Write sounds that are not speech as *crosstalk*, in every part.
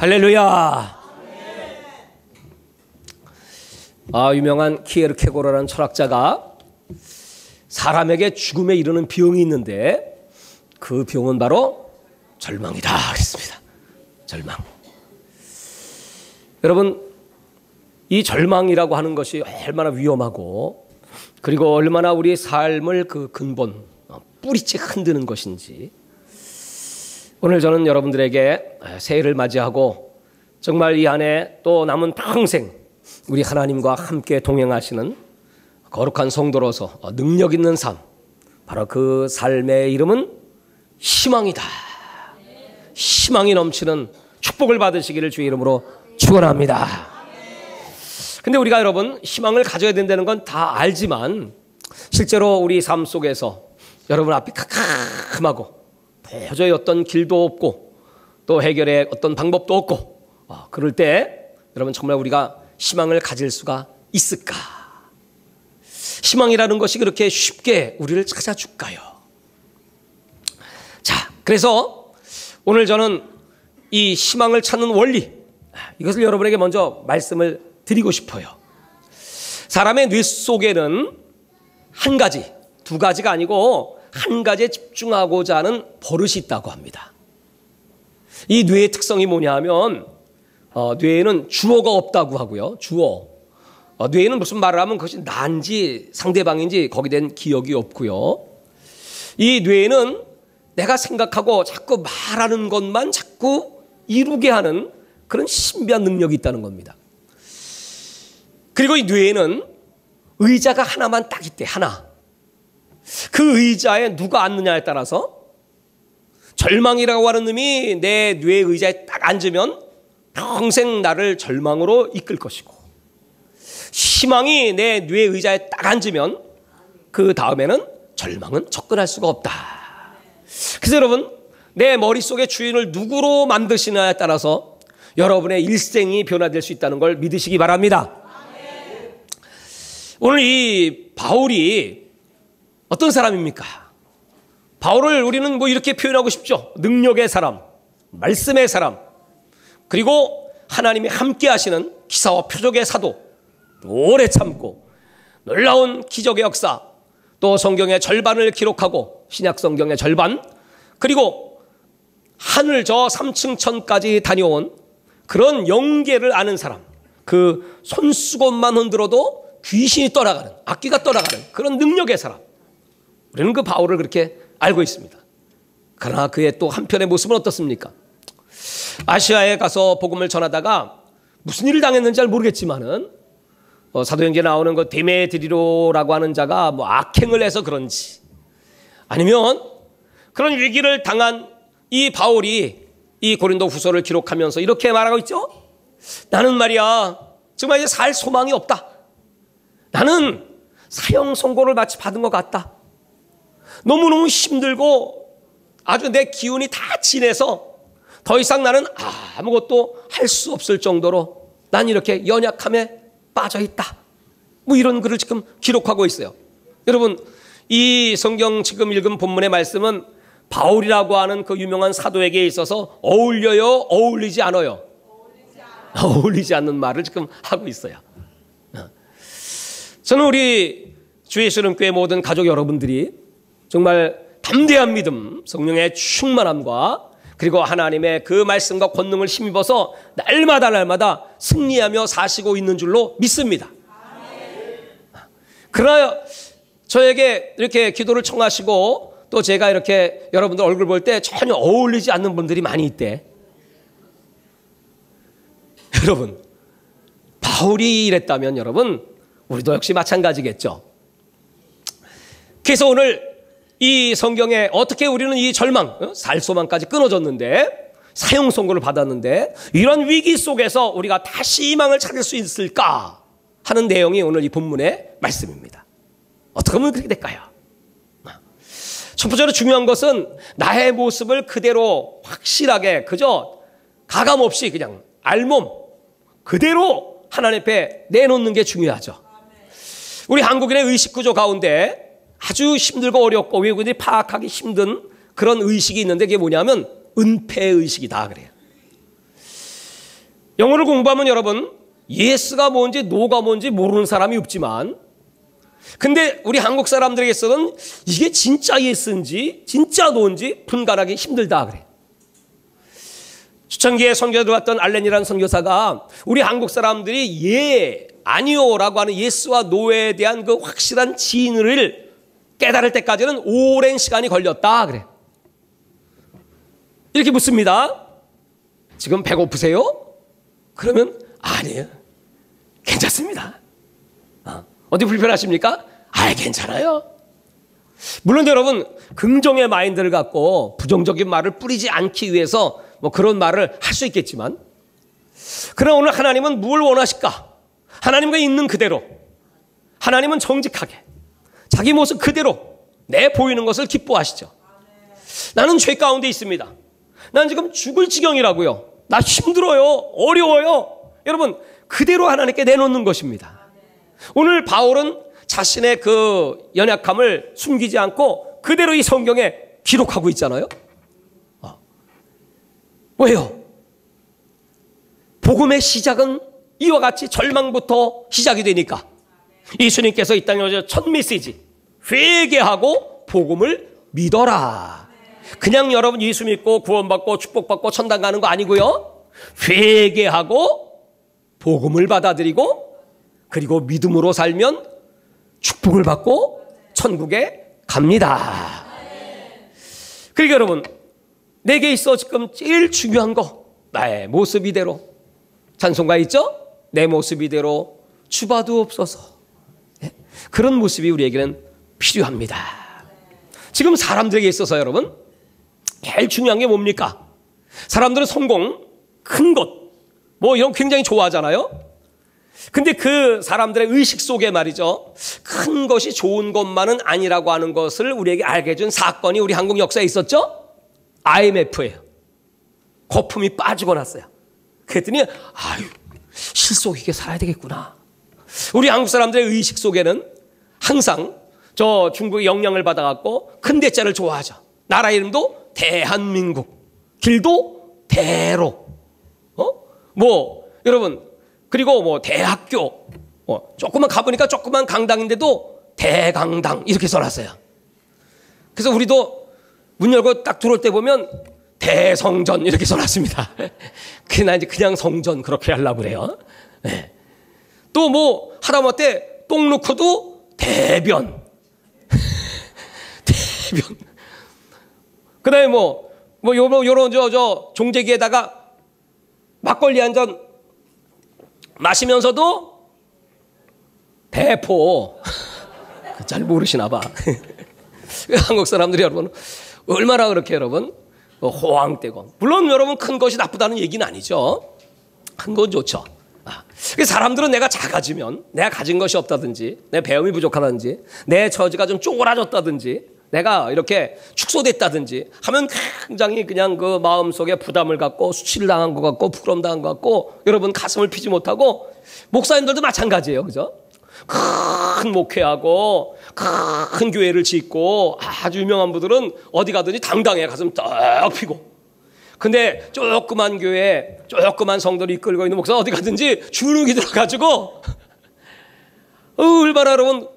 할렐루야. 아, 유명한 키에르케고라라는 철학자가 사람에게 죽음에 이르는 병이 있는데 그 병은 바로 절망이다 그랬습니다. 절망. 여러분 이 절망이라고 하는 것이 얼마나 위험하고 그리고 얼마나 우리의 삶을 그 근본 뿌리째 흔드는 것인지 오늘 저는 여러분들에게 새해를 맞이하고 정말 이 안에 또 남은 평생 우리 하나님과 함께 동행하시는 거룩한 성도로서 능력 있는 삶 바로 그 삶의 이름은 희망이다. 희망이 넘치는 축복을 받으시기를 주의 이름으로 축원합니다. 근데 우리가 여러분 희망을 가져야 된다는 건 다 알지만 실제로 우리 삶 속에서 여러분 앞이 캄캄하고 도저히 어떤 길도 없고 또 해결의 어떤 방법도 없고 어, 그럴 때 여러분 정말 우리가 희망을 가질 수가 있을까? 희망이라는 것이 그렇게 쉽게 우리를 찾아줄까요? 자, 그래서 오늘 저는 이 희망을 찾는 원리 이것을 여러분에게 먼저 말씀을 드리고 싶어요. 사람의 뇌 속에는 한 가지, 두 가지가 아니고 한 가지에 집중하고자 하는 버릇이 있다고 합니다. 이 뇌의 특성이 뭐냐 하면 어, 뇌에는 주어가 없다고 하고요. 주어. 어, 뇌에는 무슨 말을 하면 그것이 난지 상대방인지 거기에 대한 기억이 없고요. 이 뇌에는 내가 생각하고 자꾸 말하는 것만 자꾸 이루게 하는 그런 신비한 능력이 있다는 겁니다. 그리고 이 뇌에는 의자가 하나만 딱 있대, 하나. 그 의자에 누가 앉느냐에 따라서 절망이라고 하는 놈이 내 뇌 의자에 딱 앉으면 평생 나를 절망으로 이끌 것이고 희망이 내뇌 의자에 딱 앉으면 그 다음에는 절망은 접근할 수가 없다. 그래서 여러분 내 머릿속의 주인을 누구로 만드시냐에 따라서 여러분의 일생이 변화될 수 있다는 걸 믿으시기 바랍니다. 오늘 이 바울이 어떤 사람입니까? 바울을 우리는 뭐 이렇게 표현하고 싶죠. 능력의 사람, 말씀의 사람, 그리고 하나님이 함께 하시는 기사와 표적의 사도, 오래 참고 놀라운 기적의 역사, 또 성경의 절반을 기록하고 신약 성경의 절반, 그리고 하늘 저 3층 천까지 다녀온 그런 영계를 아는 사람, 그 손수건만 흔들어도 귀신이 떠나가는, 악기가 떠나가는 그런 능력의 사람. 우리는 그 바울을 그렇게 알고 있습니다. 그러나 그의 또 한편의 모습은 어떻습니까? 아시아에 가서 복음을 전하다가 무슨 일을 당했는지 잘 모르겠지만은 어, 사도행전에 나오는 그 데메드리로라고 하는 자가 뭐 악행을 해서 그런지 아니면 그런 위기를 당한 이 바울이 이 고린도 후서를 기록하면서 이렇게 말하고 있죠. 나는 말이야 정말 이제 살 소망이 없다. 나는 사형 선고를 마치 받은 것 같다. 너무너무 힘들고 아주 내 기운이 다 진해서 더 이상 나는 아무것도 할 수 없을 정도로 난 이렇게 연약함에 빠져 있다. 뭐 이런 글을 지금 기록하고 있어요. 여러분, 이 성경 지금 읽은 본문의 말씀은 바울이라고 하는 그 유명한 사도에게 있어서 어울려요? 어울리지 않아요? 어울리지 않는 말을 지금 하고 있어요. 저는 우리 주 예수님교회 모든 가족 여러분들이 정말 담대한 믿음, 성령의 충만함과 그리고 하나님의 그 말씀과 권능을 힘입어서 날마다 날마다 승리하며 사시고 있는 줄로 믿습니다. 그러나 저에게 이렇게 기도를 청하시고 또 제가 이렇게 여러분들 얼굴 볼 때 전혀 어울리지 않는 분들이 많이 있대. *laughs* 여러분, 바울이 이랬다면 여러분, 우리도 역시 마찬가지겠죠. 그래서 오늘 이 성경에 어떻게 우리는 이 절망, 어? 살소망까지 끊어졌는데 사형 선고를 받았는데 이런 위기 속에서 우리가 다시 희망을 찾을 수 있을까 하는 내용이 오늘 이 본문의 말씀입니다. 어떻게 하면 그렇게 될까요? 첫 번째로 중요한 것은 나의 모습을 그대로 확실하게 그저 가감 없이 그냥 알몸 그대로 하나님 앞에 내놓는 게 중요하죠. 우리 한국인의 의식 구조 가운데 아주 힘들고 어렵고 외국인들이 파악하기 힘든 그런 의식이 있는데 그게 뭐냐면 은폐 의식이다 그래요. 영어를 공부하면 여러분 예스가 뭔지 노가 뭔지 모르는 사람이 없지만 근데 우리 한국 사람들에게서는 이게 진짜 예스인지 진짜 노인지 분간하기 힘들다 그래. 추천기에 선교 들어왔던 알렌이라는 선교사가 우리 한국 사람들이 예, 아니요라고 하는 예스와 노에 대한 그 확실한 진을 깨달을 때까지는 오랜 시간이 걸렸다 그래. 이렇게 묻습니다. 지금 배고프세요? 그러면 아니에요. 괜찮습니다. 어, 어디 불편하십니까? 아, 괜찮아요. 물론 여러분 긍정의 마인드를 갖고 부정적인 말을 뿌리지 않기 위해서 뭐 그런 말을 할 수 있겠지만 그러나 오늘 하나님은 뭘 원하실까? 하나님과 있는 그대로 하나님은 정직하게 자기 모습 그대로 내 보이는 것을 기뻐하시죠. 나는 죄 가운데 있습니다. 난 지금 죽을 지경이라고요. 나 힘들어요. 어려워요. 여러분 그대로 하나님께 내놓는 것입니다. 오늘 바울은 자신의 그 연약함을 숨기지 않고 그대로 이 성경에 기록하고 있잖아요. 왜요? 복음의 시작은 이와 같이 절망부터 시작이 되니까 예수님께서 이 땅에 오셔서 첫 메시지 회개하고 복음을 믿어라. 그냥 여러분 예수 믿고 구원받고 축복받고 천당 가는 거 아니고요. 회개하고 복음을 받아들이고 그리고 믿음으로 살면 축복을 받고 천국에 갑니다. 그러니까 여러분 내게 있어 지금 제일 중요한 거 나의 모습 이대로 찬송가 있죠? 내 모습 이대로 주봐도 없어서 네? 그런 모습이 우리에게는 필요합니다. 지금 사람들에게 있어서 여러분 제일 중요한 게 뭡니까? 사람들은 성공, 큰 것, 뭐 이런 굉장히 좋아하잖아요. 근데 그 사람들의 의식 속에 말이죠. 큰 것이 좋은 것만은 아니라고 하는 것을 우리에게 알게 해준 사건이 우리 한국 역사에 있었죠? IMF예요. 거품이 빠지고 났어요. 그랬더니 아유 실속 있게 살아야 되겠구나. 우리 한국 사람들의 의식 속에는 항상 저 중국의 영향을 받아갖고 큰 대자를 좋아하죠. 나라 이름도 대한민국, 길도 대로. 어? 뭐 여러분 그리고 뭐 대학교, 어, 조금만 가보니까 조그만 강당인데도 대강당 이렇게 써놨어요. 그래서 우리도 문 열고 딱 들어올 때 보면 대성전 이렇게 써놨습니다. *laughs* 그나 이제 그냥 성전 그렇게 하려고 그래요. 네. 또 뭐 하다못해 똥 놓고도. 대변. 그 다음에 뭐, 뭐, 요런, 요런, 저, 저, 종제기에다가 막걸리 한 잔 마시면서도 대포. *laughs* 잘 모르시나 봐. *laughs* 한국 사람들이 여러분, 얼마나 그렇게 여러분 호황되고 물론 여러분 큰 것이 나쁘다는 얘기는 아니죠. 큰 건 좋죠. 아, 사람들은 내가 작아지면 내가 가진 것이 없다든지 내 배움이 부족하다든지 내 처지가 좀 쪼그라졌다든지 내가 이렇게 축소됐다든지 하면 굉장히 그냥 그 마음속에 부담을 갖고 수치를 당한 것 같고 부끄럼 당한 것 같고 여러분 가슴을 피지 못하고 목사님들도 마찬가지예요. 그죠? 큰 목회하고 큰 교회를 짓고 아주 유명한 분들은 어디 가든지 당당해 가슴 떡 피고 근데 조그만 교회 조그만 성도를 이끌고 있는 목사 어디 가든지 주눅이 들어가지고 *laughs* 어, 얼마나 여러분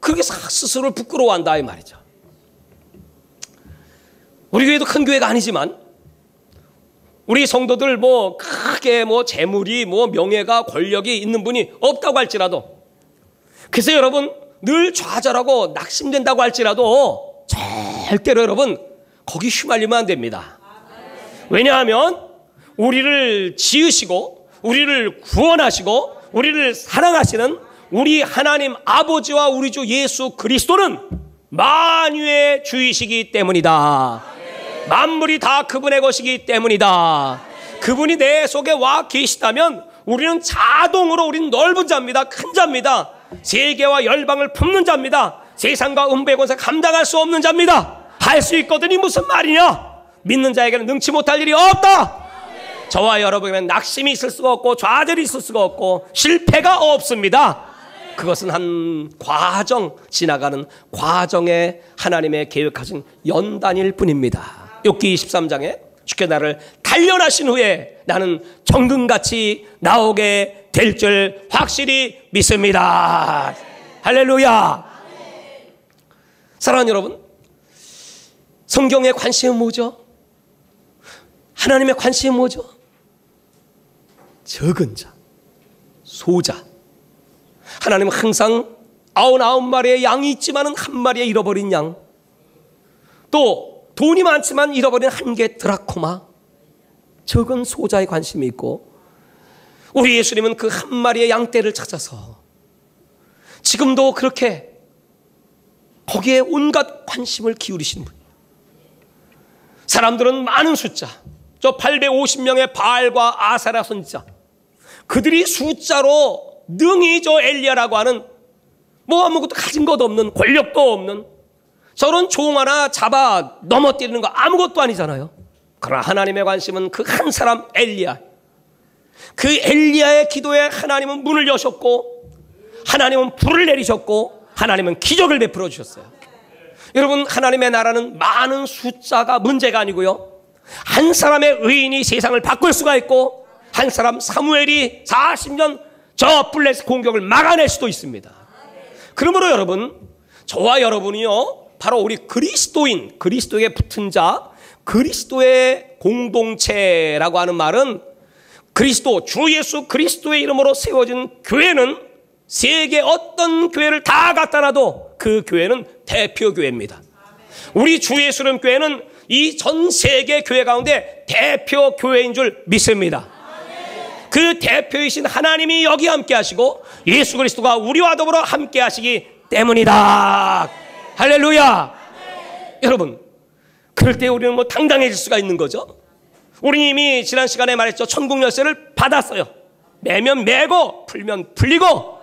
그렇게 스스로를 부끄러워한다 이 말이죠 우리 교회도 큰 교회가 아니지만 우리 성도들 뭐 크게 뭐 재물이 뭐 명예가 권력이 있는 분이 없다고 할지라도 그래서 여러분 늘 좌절하고 낙심된다고 할지라도 절대로 여러분 거기 휘말리면 안 됩니다. 왜냐하면 우리를 지으시고 우리를 구원하시고 우리를 사랑하시는 우리 하나님 아버지와 우리 주 예수 그리스도는 만유의 주이시기 때문이다. 만물이 다 그분의 것이기 때문이다. 그분이 내 속에 와 계시다면 우리는 자동으로 우리는 넓은 자입니다. 큰 자입니다. 세계와 열방을 품는 자입니다. 세상과 음부의 권세 감당할 수 없는 자입니다. 할 수 있거든이 무슨 말이냐? 믿는 자에게는 능치 못할 일이 없다. 저와 여러분에게는 낙심이 있을 수가 없고 좌절이 있을 수가 없고 실패가 없습니다. 그것은 한 과정 지나가는 과정에 하나님의 계획하신 연단일 뿐입니다. 욥기 23장에 주께 나를 단련하신 후에 나는 정금같이 나오게 될 줄 확실히 믿습니다. 할렐루야. 사랑하는 여러분, 성경의 관심은 뭐죠? 하나님의 관심은 뭐죠? 적은 자, 소자. 하나님은 항상 아흔아홉 마리의 양이 있지만은 한 마리의 잃어버린 양. 또 돈이 많지만 잃어버린 한 개 드라코마. 적은 소자에 관심이 있고 우리 예수님은 그 한 마리의 양떼를 찾아서 지금도 그렇게 거기에 온갖 관심을 기울이시는 분. 사람들은 많은 숫자, 저 850명의 바알과 아사라 선지자, 그들이 숫자로 능히 저 엘리야라고 하는 뭐 아무것도 가진 것도 없는 권력도 없는 저런 종 하나 잡아 넘어뜨리는 거 아무것도 아니잖아요. 그러나 하나님의 관심은 그 한 사람 엘리야. 그 엘리야의 기도에 하나님은 문을 여셨고 하나님은 불을 내리셨고 하나님은 기적을 베풀어 주셨어요. 여러분 하나님의 나라는 많은 숫자가 문제가 아니고요. 한 사람의 의인이 세상을 바꿀 수가 있고 한 사람 사무엘이 40년 저 블레스 공격을 막아낼 수도 있습니다. 그러므로 여러분 저와 여러분이요 바로 우리 그리스도인 그리스도에 붙은 자 그리스도의 공동체라고 하는 말은 그리스도 주 예수 그리스도의 이름으로 세워진 교회는 세계 어떤 교회를 다 갖다 놔도 그 교회는 대표 교회입니다. 우리 주 예수님 교회는 이 전 세계 교회 가운데 대표 교회인 줄 믿습니다. 그 대표이신 하나님이 여기 함께 하시고 예수 그리스도가 우리와 더불어 함께 하시기 때문이다. 할렐루야. 여러분, 그럴 때 우리는 뭐 당당해질 수가 있는 거죠. 우리 이미 지난 시간에 말했죠. 천국 열쇠를 받았어요. 매면 매고 풀면 풀리고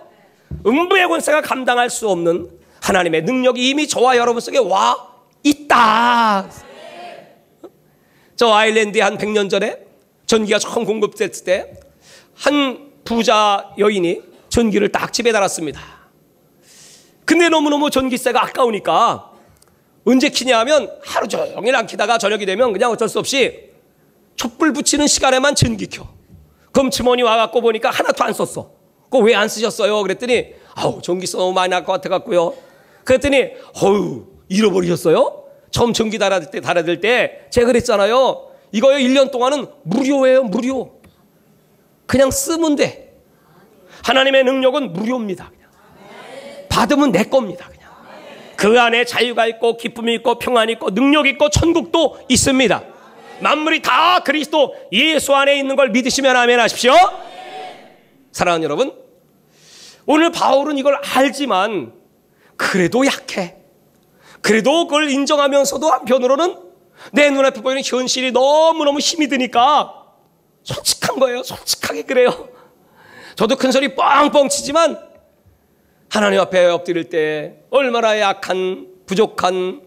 음부의 권세가 감당할 수 없는 하나님의 능력이 이미 저와 여러분 속에 와 있다. 저 아일랜드에 한 100년 전에 전기가 처음 공급됐을 때 한 부자 여인이 전기를 딱 집에 달았습니다. 근데 너무너무 전기세가 아까우니까 언제 키냐 하면 하루 종일 안 키다가 저녁이 되면 그냥 어쩔 수 없이 촛불 붙이는 시간에만 전기 켜. 그럼 주머니 와갖고 보니까 하나도 안 썼어. 그거 왜 안 쓰셨어요? 그랬더니 아우 전기세 너무 많이 날 것 같아갖고요. 그랬더니 어우 잃어버리셨어요? 처음 전기 달아들 때 달아들 때 제가 그랬잖아요. 이거요 1년 동안은 무료예요 무료. 그냥 쓰면 돼. 하나님의 능력은 무료입니다. 받으면 내 겁니다. 그냥. 그 안에 자유가 있고 기쁨이 있고 평안이 있고 능력이 있고 천국도 있습니다. 만물이 다 그리스도 예수 안에 있는 걸 믿으시면 아멘 하십시오. 사랑하는 여러분, 오늘 바울은 이걸 알지만 그래도 약해. 그래도 그걸 인정하면서도 한편으로는 내 눈앞에 보이는 현실이 너무너무 힘이 드니까 솔직한 거예요. 솔직하게 그래요. 저도 큰 소리 뻥뻥 치지만 하나님 앞에 엎드릴 때 얼마나 약한, 부족한,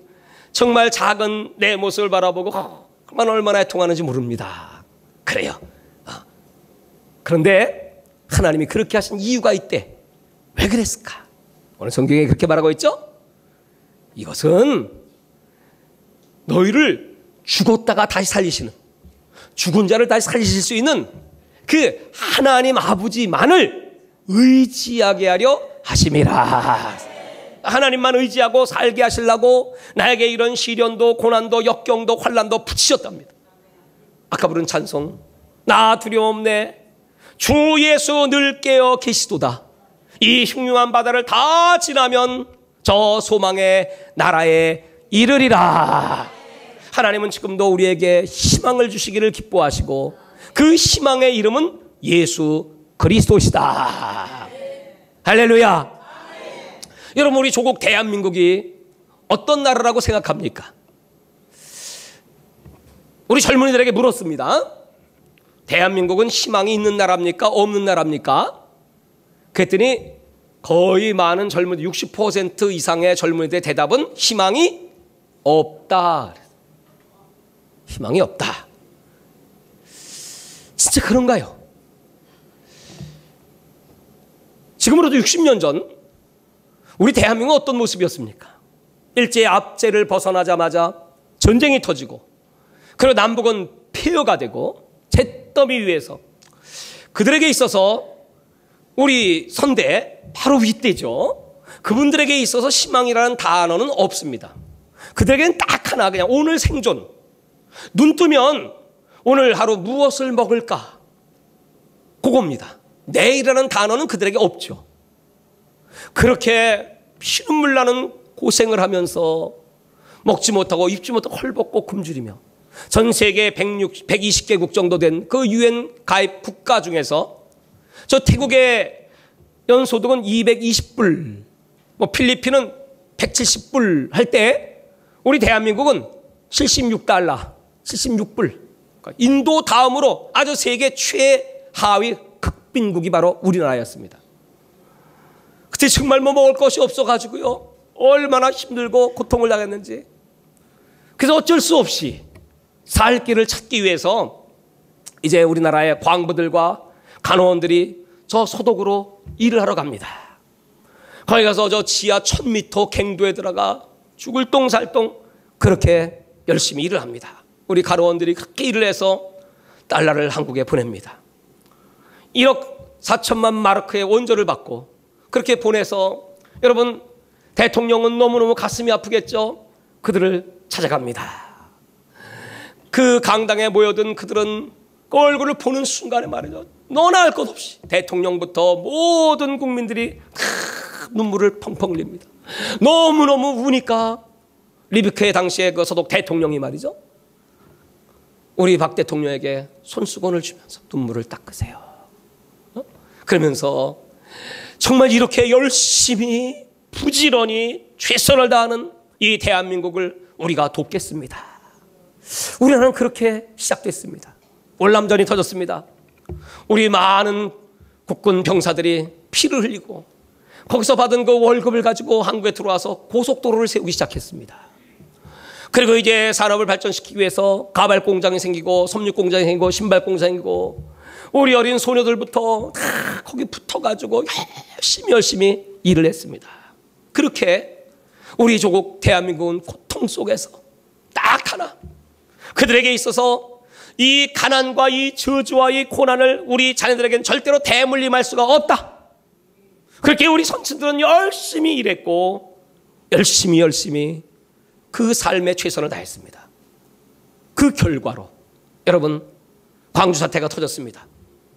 정말 작은 내 모습을 바라보고 그만 얼마나 애통하는지 모릅니다. 그래요. 어. 그런데 하나님이 그렇게 하신 이유가 있대. 왜 그랬을까? 오늘 성경에 그렇게 말하고 있죠? 이것은 너희를 죽었다가 다시 살리시는 죽은 자를 다시 살리실 수 있는 그 하나님 아버지만을 의지하게 하려 하심이라. 하나님만 의지하고 살게 하시려고 나에게 이런 시련도 고난도 역경도 환란도 붙이셨답니다. 아까 부른 찬송 나 두려움 없네 주 예수 늘 깨어 계시도다. 이 흉흉한 바다를 다 지나면 저 소망의 나라에 이르리라. 하나님은 지금도 우리에게 희망을 주시기를 기뻐하시고 그 희망의 이름은 예수 그리스도시다. 할렐루야. 여러분 우리 조국 대한민국이 어떤 나라라고 생각합니까? 우리 젊은이들에게 물었습니다. 대한민국은 희망이 있는 나라입니까? 없는 나라입니까? 그랬더니 거의 많은 젊은이 60% 이상의 젊은이들의 대답은 희망이 없다. 희망이 없다. 진짜 그런가요? 지금으로도 60년 전 우리 대한민국은 어떤 모습이었습니까? 일제 압제를 벗어나자마자 전쟁이 터지고 그리고 남북은 폐허가 되고 잿더미 위에서 그들에게 있어서 우리 선대 바로 윗대죠. 그분들에게 있어서 희망이라는 단어는 없습니다. 그들에게는 딱 하나 그냥 오늘 생존. 눈 뜨면 오늘 하루 무엇을 먹을까? 그겁니다. 내일이라는 단어는 그들에게 없죠. 그렇게 피눈물 나는 고생을 하면서 먹지 못하고 입지 못하고 헐벗고 굶주리며 전 세계 160, 120개국 정도 된 그 유엔 가입 국가 중에서 저 태국의 연소득은 220불, 뭐 필리핀은 170불 할 때 우리 대한민국은 76달러, 76불. 그러니까 인도 다음으로 아주 세계 최하위 극 빈국이 바로 우리나라였습니다. 그때 정말 뭐 먹을 것이 없어가지고요. 얼마나 힘들고 고통을 당했는지. 그래서 어쩔 수 없이 살 길을 찾기 위해서 이제 우리나라의 광부들과 간호원들이 저 소독으로 일을 하러 갑니다. 거기 가서 저 지하 1000m 갱도에 들어가 죽을 똥살똥 그렇게 열심히 일을 합니다. 우리 간호원들이 그렇게 일을 해서 달러를 한국에 보냅니다. 1억 4천만 마르크의 원조를 받고 그렇게 보내서 여러분 대통령은 너무너무 가슴이 아프겠죠? 그들을 찾아갑니다. 그 강당에 모여든 그들은 그 얼굴을 보는 순간에 말이죠. 너나 할 것 없이 대통령부터 모든 국민들이 눈물을 펑펑 흘립니다. 너무너무 우니까 리비크의 당시에 그 서독 대통령이 말이죠. 우리 박 대통령에게 손수건을 주면서 눈물을 닦으세요. 어? 그러면서 정말 이렇게 열심히 부지런히 최선을 다하는 이 대한민국을 우리가 돕겠습니다. 우리나라는 그렇게 시작됐습니다. 월남전이 터졌습니다. 우리 많은 국군 병사들이 피를 흘리고 거기서 받은 그 월급을 가지고 한국에 들어와서 고속도로를 세우기 시작했습니다. 그리고 이제 산업을 발전시키기 위해서 가발 공장이 생기고 섬유 공장이 생기고 신발 공장이 생기고 우리 어린 소녀들부터 다 거기 붙어가지고 열심히 열심히 일을 했습니다. 그렇게 우리 조국 대한민국은 고통 속에서 딱 하나 그들에게 있어서 이 가난과 이 저주와 이 고난을 우리 자녀들에게는 절대로 대물림할 수가 없다. 그렇게 우리 선친들은 열심히 일했고 열심히 열심히 그 삶에 최선을 다했습니다. 그 결과로 여러분 광주 사태가 터졌습니다.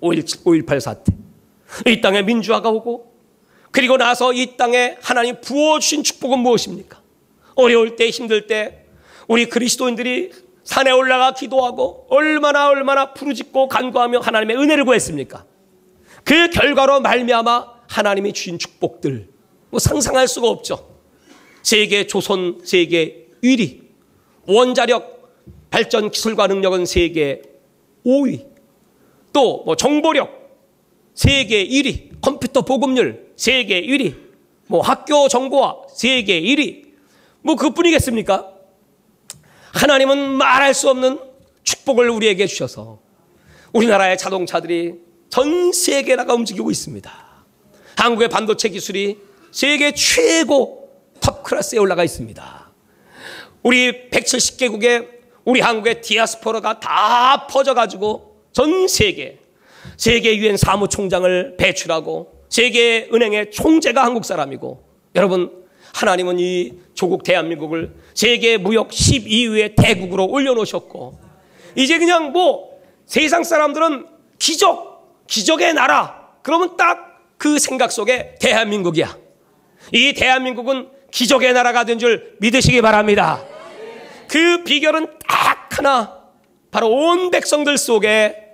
5.17, 5.18 사태. 이 땅에 민주화가 오고 그리고 나서 이 땅에 하나님 부어주신 축복은 무엇입니까? 어려울 때 힘들 때 우리 그리스도인들이 산에 올라가 기도하고 얼마나 얼마나 부르짖고 간구하며 하나님의 은혜를 구했습니까? 그 결과로 말미암아 하나님이 주신 축복들 뭐 상상할 수가 없죠. 세계 조선 세계 1위 원자력 발전 기술과 능력은 세계 5위 또 뭐 정보력 세계 1위 컴퓨터 보급률 세계 1위 뭐 학교 정보화 세계 1위 뭐 그뿐이겠습니까? 하나님은 말할 수 없는 축복을 우리에게 주셔서 우리나라의 자동차들이 전 세계에 나가 움직이고 있습니다. 한국의 반도체 기술이 세계 최고 탑 클래스에 올라가 있습니다. 우리 170개국의 우리 한국의 디아스포라가 다 퍼져가지고 전 세계, 세계 유엔 사무총장을 배출하고 세계 은행의 총재가 한국 사람이고 여러분 하나님은 이 조국 대한민국을 세계 무역 12위의 대국으로 올려놓으셨고 이제 그냥 뭐 세상 사람들은 기적, 기적의 나라 그러면 딱 그 생각 속에 대한민국이야. 이 대한민국은 기적의 나라가 된 줄 믿으시기 바랍니다. 그 비결은 딱 하나 바로 온 백성들 속에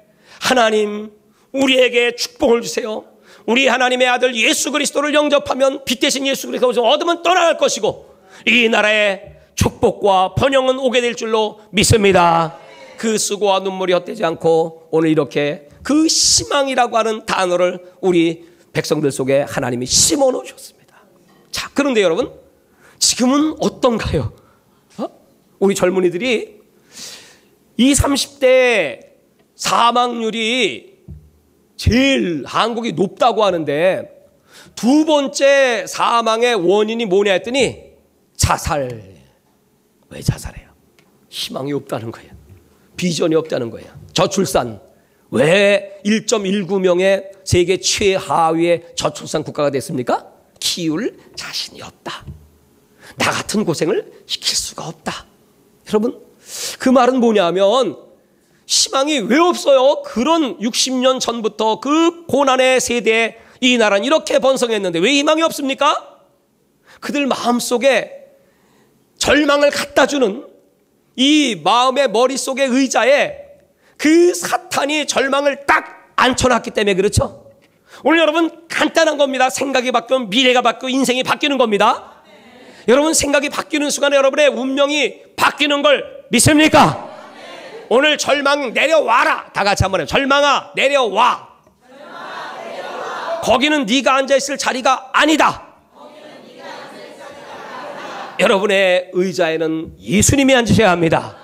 하나님 우리에게 축복을 주세요. 우리 하나님의 아들 예수 그리스도를 영접하면 빛 대신 예수 그리스도를 얻으면 떠나갈 것이고 이 나라에 축복과 번영은 오게 될 줄로 믿습니다. 그 수고와 눈물이 헛되지 않고 오늘 이렇게 그 희망이라고 하는 단어를 우리 백성들 속에 하나님이 심어 놓으셨습니다. 자, 그런데 여러분, 지금은 어떤가요? 어? 우리 젊은이들이 20, 30대 사망률이 제일 한국이 높다고 하는데 두 번째 사망의 원인이 뭐냐 했더니 자살. 왜 자살해요? 희망이 없다는 거예요. 비전이 없다는 거예요. 저출산. 왜 1.19명의 세계 최하위의 저출산 국가가 됐습니까? 키울 자신이 없다. 나 같은 고생을 시킬 수가 없다. 여러분, 그 말은 뭐냐면 희망이 왜 없어요? 그런 60년 전부터 그 고난의 세대에 이 나라는 이렇게 번성했는데 왜 희망이 없습니까? 그들 마음속에 절망을 갖다 주는 이 마음의 머릿속의 의자에 그 사탄이 절망을 딱 앉혀놨기 때문에 그렇죠? 오늘 여러분 간단한 겁니다. 생각이 바뀌면 미래가 바뀌고 인생이 바뀌는 겁니다. 네. 여러분 생각이 바뀌는 순간에 여러분의 운명이 바뀌는 걸 믿습니까? 네. 오늘 절망 내려와라. 다 같이 한번 해요. 절망아 내려와. 거기는 네가 앉아 있을 자리가 아니다. 여러분의 의자에는 예수님이 앉으셔야 합니다.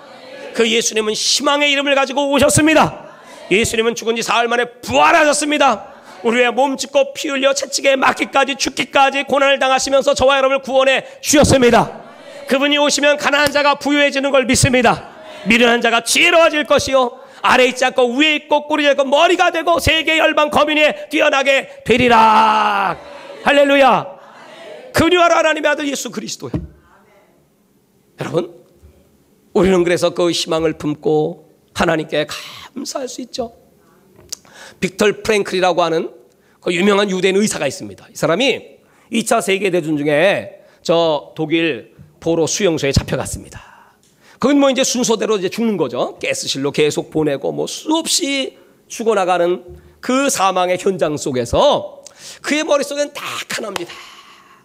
그 예수님은 희망의 이름을 가지고 오셨습니다. 예수님은 죽은 지 사흘 만에 부활하셨습니다. 우리의 몸 찢고 피 흘려 채찍에 맞기까지 죽기까지 고난을 당하시면서 저와 여러분을 구원해 주셨습니다. 그분이 오시면 가난한 자가 부유해지는 걸 믿습니다. 미련한 자가 지혜로워질 것이요. 아래 있지 않고 위에 있고 꼬리 잡고 머리가 되고 세계 열방 거민에 뛰어나게 되리라. 할렐루야. 그리하라 하나님의 아들 예수 그리스도요. 여러분, 우리는 그래서 그 희망을 품고 하나님께 감사할 수 있죠. 빅털 프랭클이라고 하는 그 유명한 유대인 의사가 있습니다. 이 사람이 2차 세계대전 중에 저 독일 포로 수용소에 잡혀갔습니다. 그건 뭐 이제 순서대로 이제 죽는 거죠. 가스실로 계속 보내고 뭐 수없이 죽어나가는 그 사망의 현장 속에서 그의 머릿속엔 딱 하나입니다.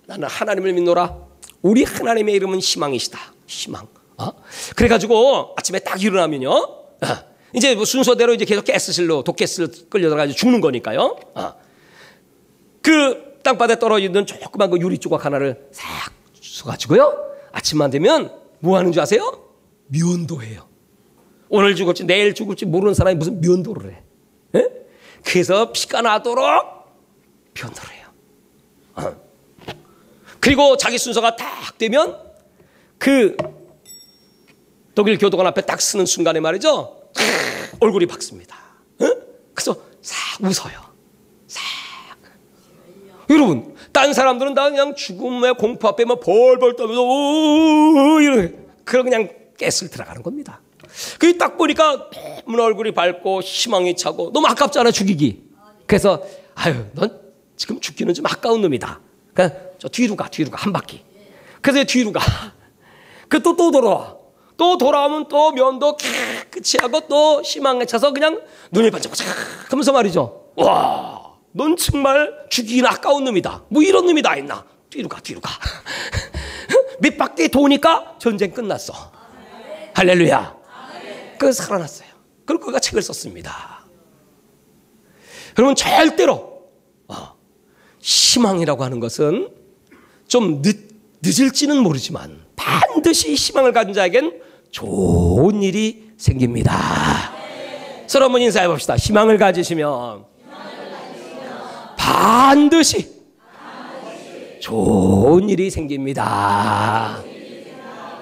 나는 하나님을 믿노라. 우리 하나님의 이름은 희망이시다. 희망. 어? 그래가지고 아침에 딱 일어나면요. 어. 이제 뭐 순서대로 이제 계속 가스실로 독가스를 끌려들어가지고 죽는 거니까요. 어. 그 땅바닥에 떨어지는 조그만 그 유리 조각 하나를 싹 써가지고요. 아침만 되면 뭐 하는 줄 아세요? 면도해요. 오늘 죽을지 내일 죽을지 모르는 사람이 무슨 면도를 해. 에? 그래서 피가 나도록 면도를 해요. 어. 그리고 자기 순서가 딱 되면 그 독일 교도관 앞에 딱 쓰는 순간에 말이죠. 얼굴이 밝습니다. 어? 그래서 싹 웃어요. 싹. 여러분, 딴 사람들은 다 그냥 죽음의 공포 앞에 막 벌벌 떠면서 이렇게 그런 그냥 깨슬 들어가는 겁니다. 그딱 보니까 너무 얼굴이 밝고 희망이 차고 너무 아깝잖아 죽이기. 그래서 아유, 넌 지금 죽기는 좀 아까운 놈이다. 그러니까 저 뒤로 가, 뒤로 가, 한 바퀴. 그래서 뒤로 가. 그또또 돌아와. 또 돌아오면 또 면도 깨끗이 하고 또 희망에 차서 그냥 눈이 반짝반짝 하면서 말이죠. 와, 넌 정말 죽이긴 아까운 놈이다. 뭐 이런 놈이 다 있나? 뒤로 가, 뒤로 가. *laughs* 몇 바퀴 도니까 전쟁 끝났어. 할렐루야. 그래서 살아났어요. 그리고 그가 책을 썼습니다. 여러분, 절대로, 어, 희망이라고 하는 것은 좀 늦, 늦을지는 모르지만 반드시 희망을 가진 자에겐 좋은 일이 생깁니다. 서로 한번 인사해 봅시다. 희망을 가지시면 반드시 좋은 일이 생깁니다.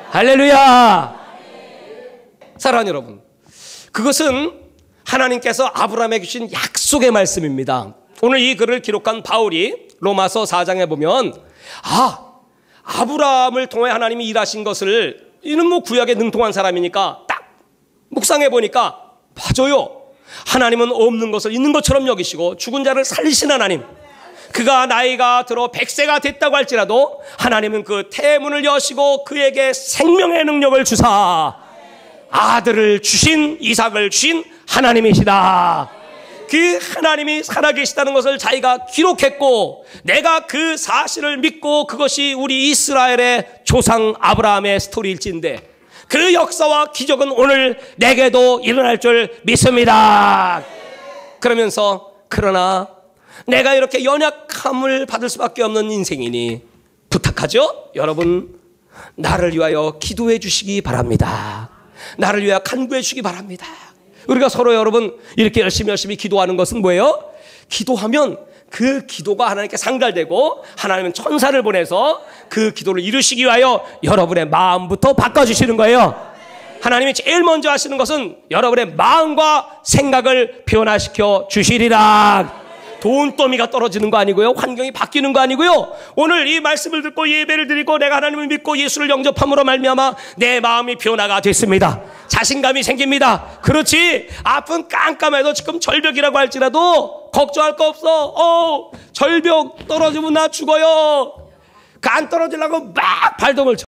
할렐루야! 사랑하는 여러분, 그것은 하나님께서 아브라함에게 주신 약속의 말씀입니다. 오늘 이 글을 기록한 바울이 로마서 4장에 보면 아 아브라함을 통해 하나님이 일하신 것을 이는 뭐 구약에 능통한 사람이니까 딱 묵상해 보니까 맞아요. 하나님은 없는 것을 있는 것처럼 여기시고 죽은 자를 살리신 하나님. 그가 나이가 들어 백세가 됐다고 할지라도 하나님은 그 태문을 여시고 그에게 생명의 능력을 주사 아들을 주신 이삭을 주신 하나님이시다. 그 하나님이 살아계시다는 것을 자기가 기록했고 내가 그 사실을 믿고 그것이 우리 이스라엘의 조상 아브라함의 스토리일진데 그 역사와 기적은 오늘 내게도 일어날 줄 믿습니다. 그러면서 그러나 내가 이렇게 연약함을 받을 수밖에 없는 인생이니 부탁하죠? 여러분 나를 위하여 기도해 주시기 바랍니다. 나를 위하여 간구해 주시기 바랍니다. 우리가 서로 여러분 이렇게 열심히 열심히 기도하는 것은 뭐예요? 기도하면 그 기도가 하나님께 상달되고 하나님은 천사를 보내서 그 기도를 이루시기 위하여 여러분의 마음부터 바꿔주시는 거예요. 하나님이 제일 먼저 하시는 것은 여러분의 마음과 생각을 변화시켜 주시리라. 돈더미가 떨어지는 거 아니고요. 환경이 바뀌는 거 아니고요. 오늘 이 말씀을 듣고 예배를 드리고 내가 하나님을 믿고 예수를 영접함으로 말미암아 내 마음이 변화가 됐습니다. 자신감이 생깁니다. 그렇지. 앞은 깜깜해도 지금 절벽이라고 할지라도 걱정할 거 없어. 어, 절벽 떨어지면 나 죽어요. 간 떨어지려고 막 발동을 쳐.